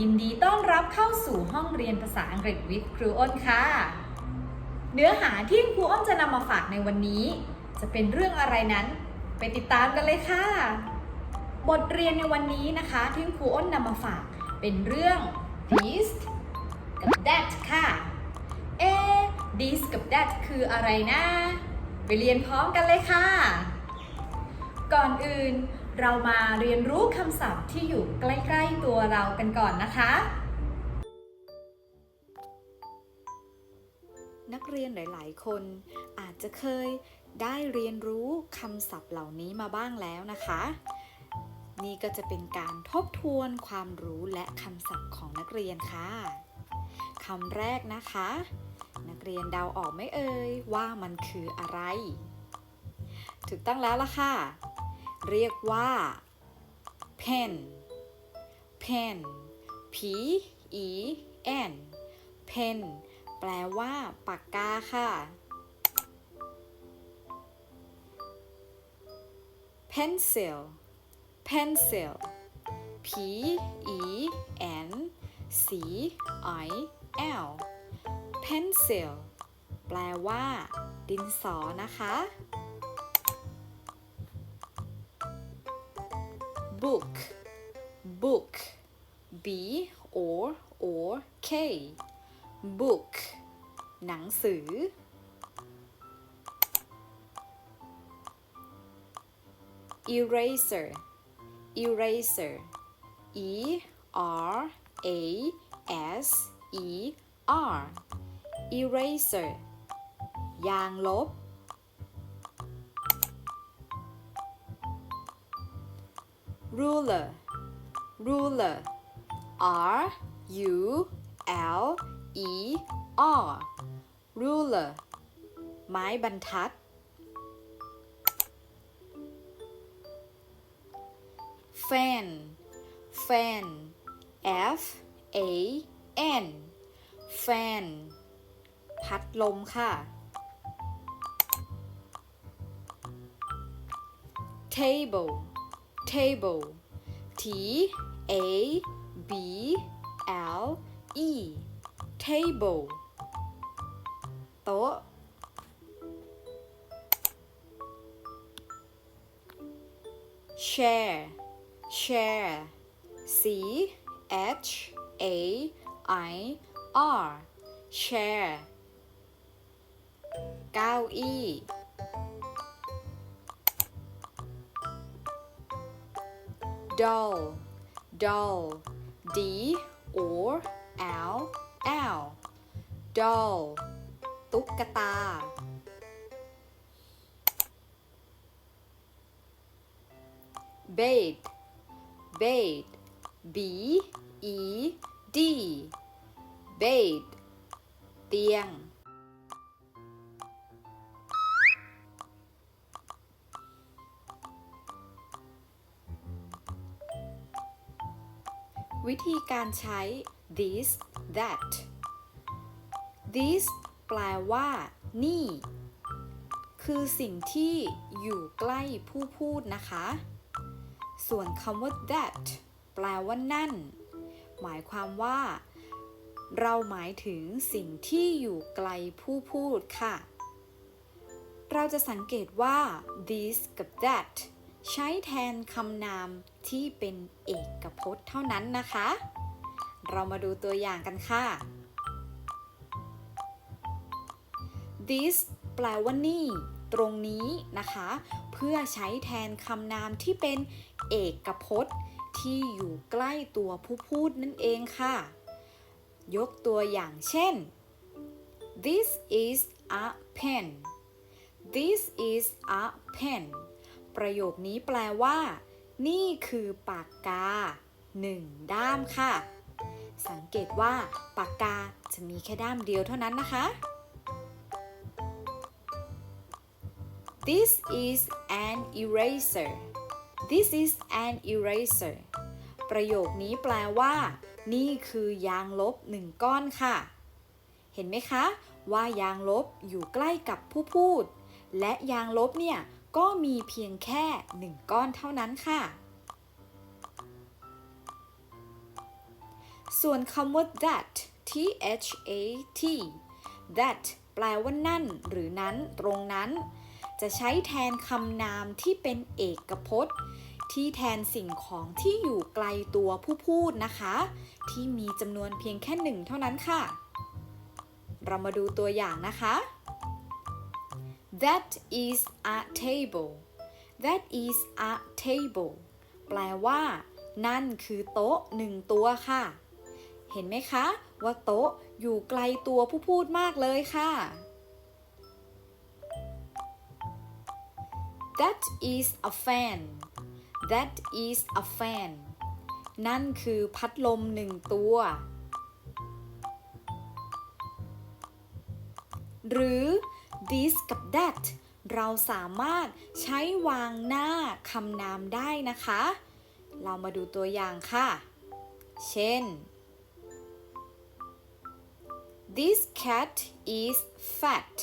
ยินดีต้อนรับเข้าสู่ห้องเรียนภาษาอังกฤษวิทย์ครูอ้นค่ะ เนื้อหาที่ครูอ้นจะนำมาฝากในวันนี้ จะเป็นเรื่องอะไรนั้น ไปติดตามกันเลยค่ะ บทเรียนในวันนี้นะคะที่ครูอ้นนำมาฝากเป็นเรื่อง this กับ that ค่ะ เอ๊ this กับ that คืออะไรนะ ไปเรียนพร้อมกันเลยค่ะ ก่อนอื่น เรามาเรียนรู้คำศัพท์ที่อยู่ใกล้ ๆ ตัวเรากันก่อนนะคะ นักเรียนหลาย ๆ คนอาจจะเคยได้เรียนรู้คำศัพท์เหล่านี้มาบ้างแล้วนะคะ นี่ก็จะเป็นการทบทวนความรู้และคำศัพท์ของนักเรียนค่ะคำแรกนะคะ นักเรียนเดาออกไหมเอ่ยว่ามันคืออะไร ถูกต้องแล้วล่ะค่ะ เรียกว่า pen pen p e n pen แปลว่า ปากกาค่ะ pencil pencil p e n c i l pencil แปลว่า ดินสอนะคะ book book b o o k book หนังสือ eraser eraser e r a s e r eraser ยางลบ Ruler ruler r u l e r ruler ไม้บรรทัด fan fan f a n fan พัดลมค่ะ table table t a b l e table โต๊ะ share share c h a i r share เก้าอี้ doll doll d o l l doll ตุ๊กตา bed bed b e d bed เตียง วิธีการใช้ this that this แปลว่า นี่ คือสิ่งที่อยู่ใกล้ผู้พูดนะคะ ส่วนคำว่า that แปลว่านั่น หมายความว่า เราหมายถึงสิ่งที่อยู่ไกลผู้พูดค่ะ เราจะสังเกตว่า this กับ that ใช้แทนคำนามที่เป็นเอกพจน์เท่านั้นนะคะ เรามาดูตัวอย่างกันค่ะ this แปลว่านี่ตรงนี้นะคะ เพื่อใช้แทนคำนามที่เป็นเอกพจน์ที่อยู่ใกล้ตัวผู้พูดนั่นเองค่ะ ยกตัวอย่างเช่น this is a pen this is a pen ประโยคนี้แปลว่า นี่คือปากกาหนึ่งด้ามค่ะ สังเกตว่า ปากกาจะมีแค่ด้ามเดียวเท่านั้นนะคะ This is an eraser This is an eraser ประโยคนี้แปลว่า นี่คือยางลบหนึ่งก้อนค่ะ เห็นไหมคะ ว่ายางลบอยู่ใกล้กับผู้พูด และยางลบเนี่ย ก็มีเพียงแค่หนึ่งก้อนเท่านั้นค่ะ ส่วนคำว่า that t h a t that แปลว่านั่น หรือนั้น ตรงนั้น จะใช้แทนคำนามที่เป็นเอกพจน์ ที่แทนสิ่งของที่อยู่ไกลตัวผู้พูดนะคะ ที่มีจำนวนเพียงแค่หนึ่งเท่านั้นค่ะ เรามาดูตัวอย่างนะคะ That is a table That is a table แปลว่า นั่นคือโต๊ะหนึ่งตัวค่ะ เห็นไหมคะ ว่าโต๊ะอยู่ไกลตัวผู้พูดมากเลยค่ะ That is a fan That is a fan นั่นคือพัดลมหนึ่งตัว หรือ this กับ that เราสามารถใช้วางหน้าคำนามได้นะคะ เรามาดูตัวอย่างค่ะ เช่น this cat is fat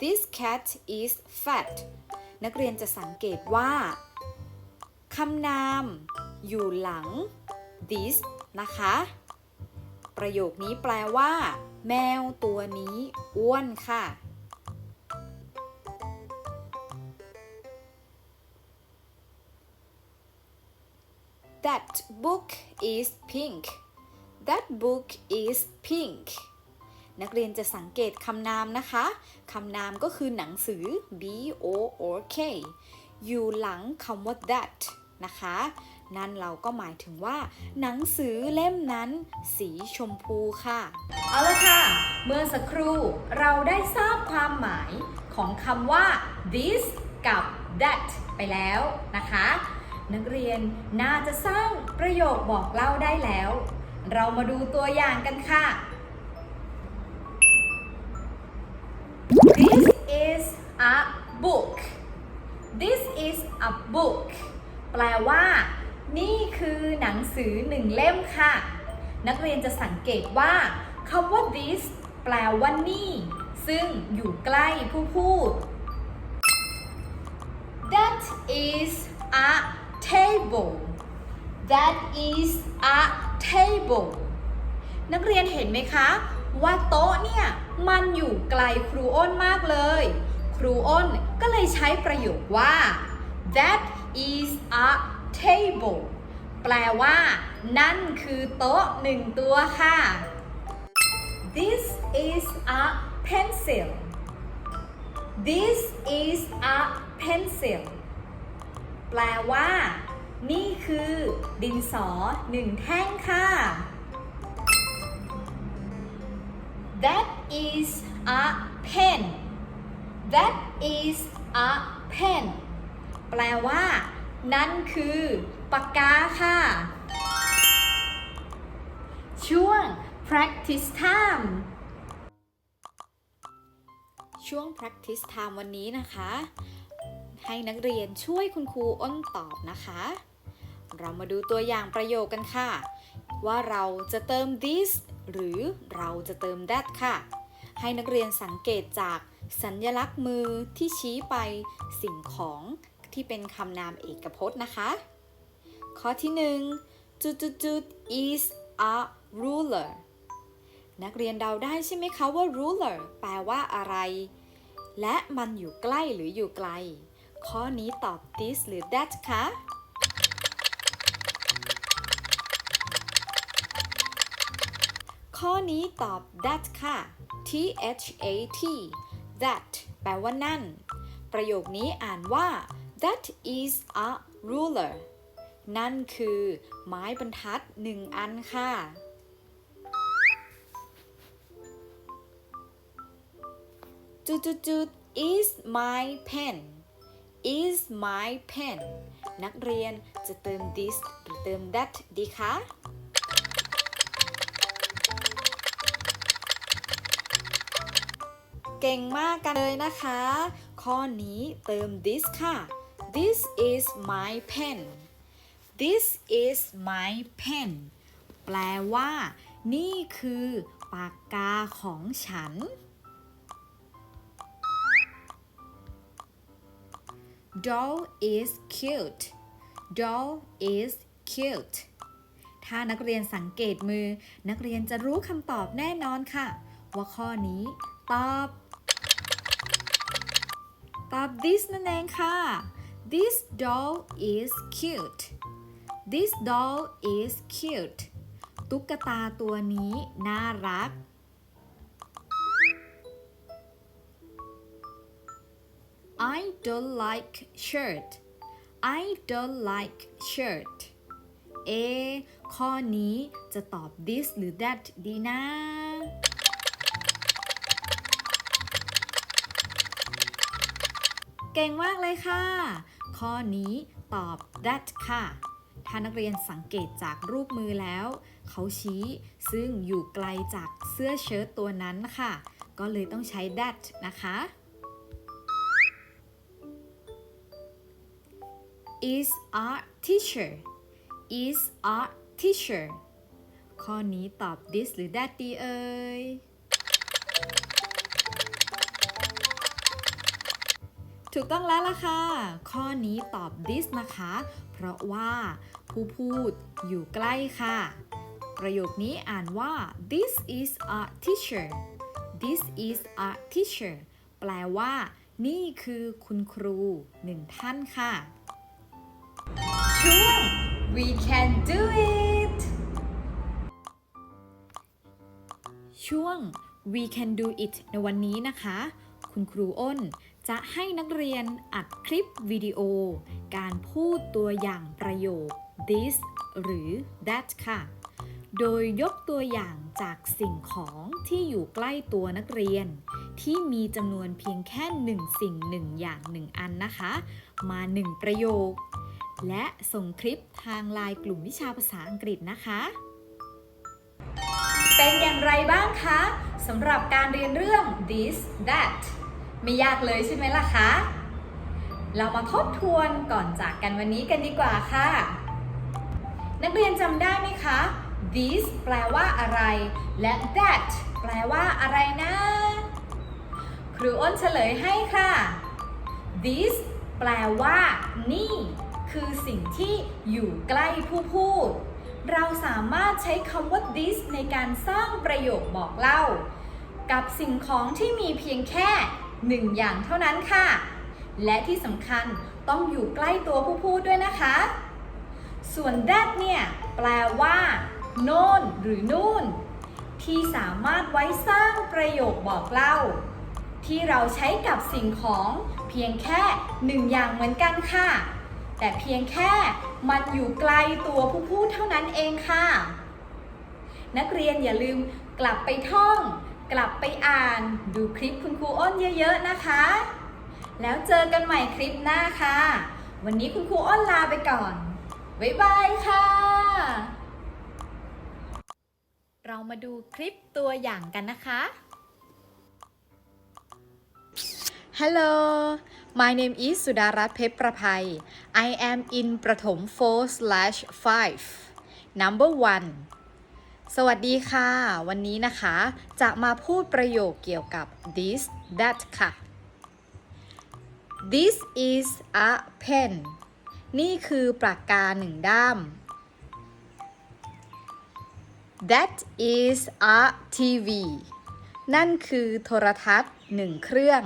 this cat is fat นักเรียนจะสังเกตว่าคำนามอยู่หลัง this นะคะ ประโยคนี้แปลว่า แมวตัวนี้อ้วนค่ะ That book is pink That book is pink นักเรียนจะสังเกตคำนามนะคะ คำนามก็คือหนังสือ B O O K อยู่หลังคำว่า that นะคะ นั่นเราก็หมายถึงว่า หนังสือเล่มนั้น สีชมพูค่ะ เอาละค่ะ เมื่อสักครู่เราได้ทราบความหมายของคำว่า this กับ that ไปแล้วนะคะ นักเรียนน่าจะสร้างประโยคบอกเล่าได้แล้ว เรามาดูตัวอย่างกันค่ะ This is a book This is a book แปลว่า นี่คือหนังสือหนึ่งเล่มค่ะ นักเรียนจะสังเกตว่าคำว่า this แปลว่านี่ ซึ่งอยู่ใกล้ผู้พูด That is a table That is a table นักเรียนเห็นไหมคะ ว่าโต๊ะเนี่ยมันอยู่ไกลครูอ้นมากเลย ครูอ้นก็เลยใช้ประโยคว่า That is a table แปลว่า นั่นคือโต๊ะหนึ่งตัวค่ะ This is a pencil This is a pencil แปลว่า นี่คือดินสอหนึ่งแท่งค่ะ That is a pen That is a pen แปลว่า นั่นคือปากกาค่ะ ช่วง practice time ช่วง practice time วันนี้นะคะ ให้นักเรียนช่วยคุณครูอ้นตอบนะคะ เรามาดูตัวอย่างประโยคกันค่ะ ว่าเราจะเติม this หรือเราจะเติม that ค่ะ ให้นักเรียนสังเกตจากสัญลักษณ์มือที่ชี้ไปสิ่งของที่เป็นคำนามเอกพจน์นะคะ ข้อที่หนึ่งจุดจุดจุด is a ruler นักเรียนเดาได้ใช่ไหมคะว่า ruler แปลว่าอะไร และมันอยู่ใกล้หรืออยู่ไกล ข้อนี้ตอบ this หรือ that คะ ข้อนี้ตอบ that ค่ะ t h a t that แปลว่านั่น ประโยคนี้อ่านว่า that is a ruler นั่นคือ ไม้บรรทัดหนึ่งอันค่ะ จุดจุดจุด is my pen is my pen นักเรียนจะเติม this หรือเติม that ดีคะ เก่งมากกันเลยนะคะ ข้อนี้เติม this ค่ะ this is my pen this is my pen แปลว่า นี่คือปากกาของฉัน doll is cute doll is cute ถ้านักเรียนสังเกตมือ นักเรียนจะรู้คำตอบแน่นอนค่ะ ว่าข้อนี้ ตอบ ตอบ this นั่นเองค่ะ this doll is cute this doll is cute ตุ๊กตาตัวนี้น่ารัก I don't like shirt I don't like shirt เอ ข้อนี้จะตอบ this หรือ that ดีนะ เก่งมากเลยค่ะ ข้อนี้ตอบ that ค่ะ ถ้านักเรียนสังเกตจากรูปมือแล้ว เขาชี้ซึ่งอยู่ไกลจากเสื้อเชิ้ตตัวนั้นค่ะ ก็เลยต้องใช้ that นะคะ is a teacher is a teacher ข้อนี้ตอบ this หรือ that ดีเอ่ย ถูกต้องแล้วล่ะค่ะ ข้อนี้ตอบ this นะคะ เพราะว่าผู้พูดอยู่ใกล้ค่ะ ประโยคนี้อ่านว่า this is a teacher this is a teacher แปลว่า นี่คือคุณครูหนึ่งท่านค่ะ ช่วง we can do it ช่วง we can do it ในวันนี้นะคะ คุณครูอ้นจะให้นักเรียนอัดคลิปวิดีโอ การพูดตัวอย่างประโยค this หรือ that ค่ะ โดยยกตัวอย่างจากสิ่งของที่อยู่ใกล้ตัวนักเรียน ที่มีจำนวนเพียงแค่หนึ่งสิ่งหนึ่งอย่างหนึ่งอันนะคะ มาหนึ่งประโยค และส่งคลิปทางไลน์กลุ่มวิชาภาษาอังกฤษนะคะ เป็นอย่างไรบ้างคะสำหรับการเรียนเรื่อง this that ไม่ยากเลยใช่ไหมล่ะคะ เรามาทบทวนก่อนจากกันวันนี้กันดีกว่าค่ะ นักเรียนจำได้ไหมคะ this แปลว่าอะไร และ that แปลว่าอะไรนะ ครูอ้นเฉลยให้ค่ะ this แปลว่า นี่ คือสิ่งที่อยู่ใกล้ผู้พูด เราสามารถใช้คำว่า this ในการสร้างประโยคบอกเล่า กับสิ่งของที่มีเพียงแค่หนึ่งอย่างเท่านั้นค่ะ และที่สำคัญต้องอยู่ใกล้ตัวผู้พูดด้วยนะคะ ส่วน that เนี่ย แปลว่าโน่นหรือนู่น ที่สามารถไว้สร้างประโยคบอกเล่า ที่เราใช้กับสิ่งของเพียงแค่หนึ่งอย่างเหมือนกันค่ะ แต่เพียงแค่มันอยู่ไกลตัวผู้พูดเท่านั้นเองค่ะ นักเรียนอย่าลืมกลับไปท่อง กลับไปอ่าน ดูคลิปคุณครูอ้นเยอะๆนะคะ แล้วเจอกันใหม่คลิปหน้าค่ะ วันนี้คุณครูอ้นลาไปก่อน บ๊ายบายค่ะ เรามาดูคลิปตัวอย่างกันนะคะ Hello my name is สุดารัตน์เพชรประภัย I am in ประถม4 slash 5 number 1สวัสดีค่ะ วันนี้นะคะ จะมาพูดประโยคเกี่ยวกับ this that ค่ะ This is a pen นี่คือปากกาหนึ่งด้าม That is a TV นั่นคือโทรทัศน์หนึ่งเครื่อง